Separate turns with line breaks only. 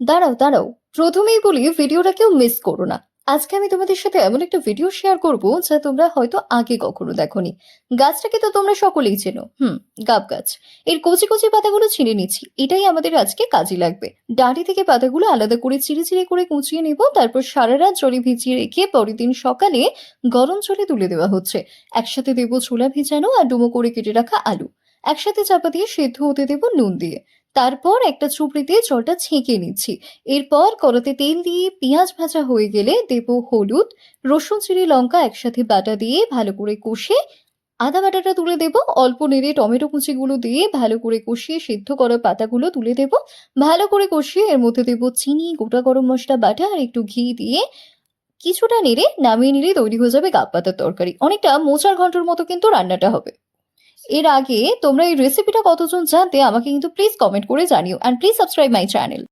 দাঁড়াও দাঁড়াও। প্রথমেই বলি ভিডিওটা কেউ মিস করো না। আজকে আমি তোমাদের সাথে এমন একটা ভিডিও শেয়ার করব, যা তোমরা হয়তো আগে কখনো দেখোনি। গাছটাকে তো তোমরা সকলেই চেনো। হুম, গাব গাছ। এর কচি কচি পাতাগুলো ছিঁড়ে নিচ্ছি। এটাই আমাদের আজকে কাজে লাগবে। ডাঁটি থেকে পাতাগুলো আলাদা করে চিড়ে চিড়ে করে কুচিয়ে নেব, তারপর সারা রাত জলে ভিজিয়ে রেখে পরের দিন সকালে গরম জলে তুলে দেওয়া হচ্ছে। একসাথে দেবো ছোলা ভেজানো আর ডুমো করে কেটে রাখা আলু। একসাথে চাপা দিয়ে সেদ্ধ হতে দেবো নুন দিয়ে। তারপর একটা চুপড়ি দিয়ে জলটা ছেঁকে নিচ্ছি। এরপর কড়াতে তেল দিয়ে পেঁয়াজ ভাজা হয়ে গেলে দেব হলুদ, রসুন চিড়ে লঙ্কা একসাথে বাটা দিয়ে ভালো করে কষে আদা বাটাটা তুলে দেব। অল্প নেড়ে টমেটো কুচিগুলো দিয়ে ভালো করে কষিয়ে সিদ্ধ করা পাতাগুলো তুলে দেব। ভালো করে কষিয়ে এর মধ্যে দেব চিনি, গোটা গরম মশলা, বাটা আর একটু ঘি দিয়ে কিছুটা নেড়ে নামিয়ে নিলে তৈরি হয়ে যাবে গাব পাতার তরকারি। অনেকটা মোচার ঘণ্টার মতো কিন্তু রান্নাটা হবে। এর আগে তোমরা এই রেসিপিটা কতজন জানতে আমাকে কিন্তু প্লিজ কমেন্ট করে জানিও and please subscribe my channel